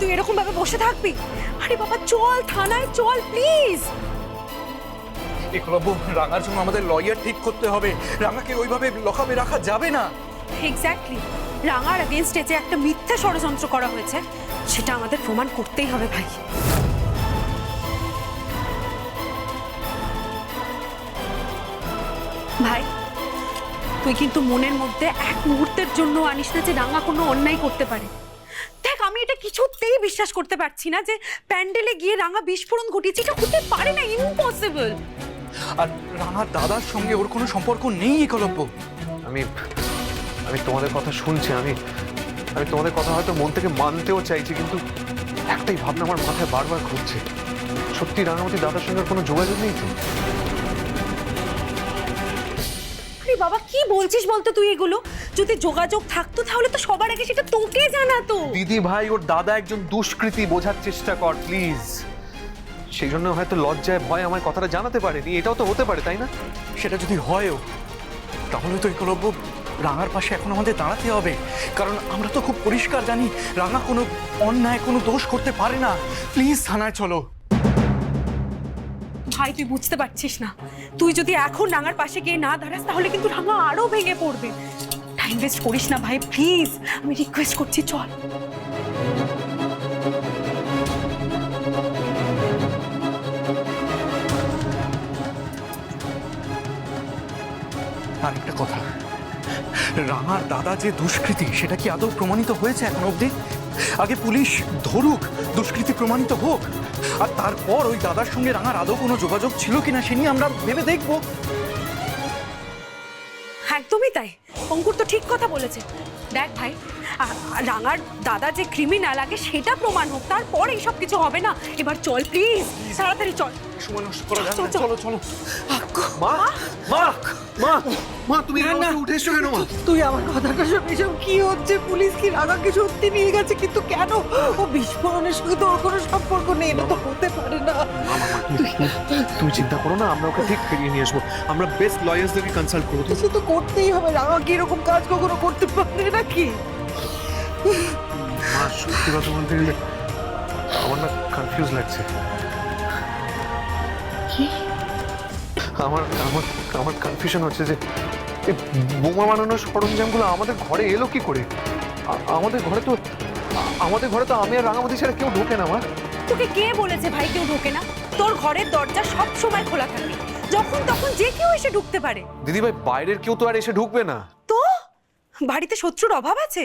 তুই এরকম ভাবে বসে থাকবি? আরে বাবা চল থানায় চল প্লিজ একলব্য রাঙার জন্য আমাদের লয়ার ঠিক করতে হবে। রাঙাকে ওইভাবে লকাবে রাখা যাবে না। এক্স্যাক্টলি রাঙার এগেনস্টে যে একটা মিথ্যা ষড়যন্ত্র করা হয়েছে সেটা আমাদের প্রমাণ করতেই হবে ভাই। ভাই তুই কিন্তু মনের মধ্যে এক মুহূর্তের জন্য আনিস না যে রাঙা কোনো অন্যায় করতে পারে। আমি এটা কিছুতেই বিশ্বাস করতে পারছি না যে প্যান্ডেলে গিয়ে রাঙা বিস্ফোরণ ঘটিয়েছে। এটা হতে পারে না ইম্পসিবল আর রাঙার দাদার সঙ্গে ওর কোনো সম্পর্ক নেই একলব্য আমি আমি তোমাদের কথা শুনছি আমি আমি তোমাদের কথা হয়তো মন থেকে মানতেও চাইছি কিন্তু একটাই ভাবনা আমার মাথায় বারবার ঘুরছে। সত্যি রাঙামতি দাদার সঙ্গে ওর কোনো যোগাযোগ নেই তো? বাবা কি বলছিস বলতো তুই এগুলো? যদি যোগাযোগ থাকতো তাহলে তো সবার আগে সেটা তোকে জানাতো। দিদি ভাই ওর দাদা একজন দুষ্কৃতী বোঝার চেষ্টা কর প্লিজ সেই জন্য হয়তো লজ্জায় ভয় আমার কথাটা জানাতে পারেনি। এটাও তো হতে পারে তাই না? সেটা যদি হয়ও তাহলে তো একলব্য রাঙার পাশে এখন আমাদের দাঁড়াতে হবে। কারণ আমরা তো খুব পরিষ্কার জানি রাঙা কোনো অন্যায় কোনো দোষ করতে পারে না। প্লিজ থানায় চলো। ভাই তুই বুঝতে পারছিস না। তুই যদি এখন রাঙার পাশে গিয়ে না দাঁড়াস তাহলে কিন্তু রাঙা আরও ভেঙে পড়বে। টাইম ওয়েস্ট করিস না ভাই প্লিজ আমি রিকোয়েস্ট করছি চল। আর একটা কথা। রাঙার দাদা যে দুষ্কৃতী সেটা কি আদৌ প্রমাণিত হয়েছে এখন অবধি? আগে পুলিশ ধরুক দুষ্কৃতী প্রমাণিত হোক আর তারপর ওই দাদার সঙ্গে রাঙার আদৌ কোনো যোগাযোগ ছিল কিনা সে নিয়ে আমরা ভেবে দেখব। একদমই তাই। অঙ্কুর তো ঠিক কথা বলেছে। দেখ ভাই রাঙার দাদা যে ক্রিমিনাল আগে সেটা প্রমাণ হোক, তারপর এইসব কিছু হবে না। এবার চল প্লিজ তাড়াতাড়ি চল। সময় নষ্ট করা যাবে না। চলো। চলো মা মা? মা মা তুমি এরকম উঠে এসছো কেন মা? তুই আমার কথাটা শোন এসব কি হচ্ছে? পুলিশ কি রাগাকে সত্যি নিয়ে গেছে? কিন্তু কেন? ও বিস্ফোরণের সঙ্গে কোনো সম্পর্ক নেই এটা তো হতে পারে না। তুমি চিন্তা করো না আমরা ওকে ঠিক ফিরিয়ে নিয়ে আসব। আমরা বেস্ট লয়ার্সদেরকে কনসাল্ট করব কিছু তো করতেই হবে রাগা কি এরকম কাজ কখনো করতে পারে নাকি? মা সত্যি কথা বলতে গেলে আমার না কনফিউজ লাগছে। আমার আমার আমার কনফিউশন হচ্ছে যে এই বোমা বানানোর সরঞ্জামগুলো আমাদের ঘরে এলো কি করে? আ- আমাদের ঘরে তো আ- আমাদের ঘরে তো আমি আর রাঙামতি ছাড়া কেউ ঢোকে না মা। তোকে কে বলেছে ভাই কেউ ঢোকে না? তোর ঘরের দরজা সব সময় খোলা থাকে যখন তখন যে কেউ এসে ঢুকতে পারে। দিদি ভাই বাইরের কেউ তো আর এসে ঢুকবে না। তো? বাড়িতে শত্রুর অভাব আছে?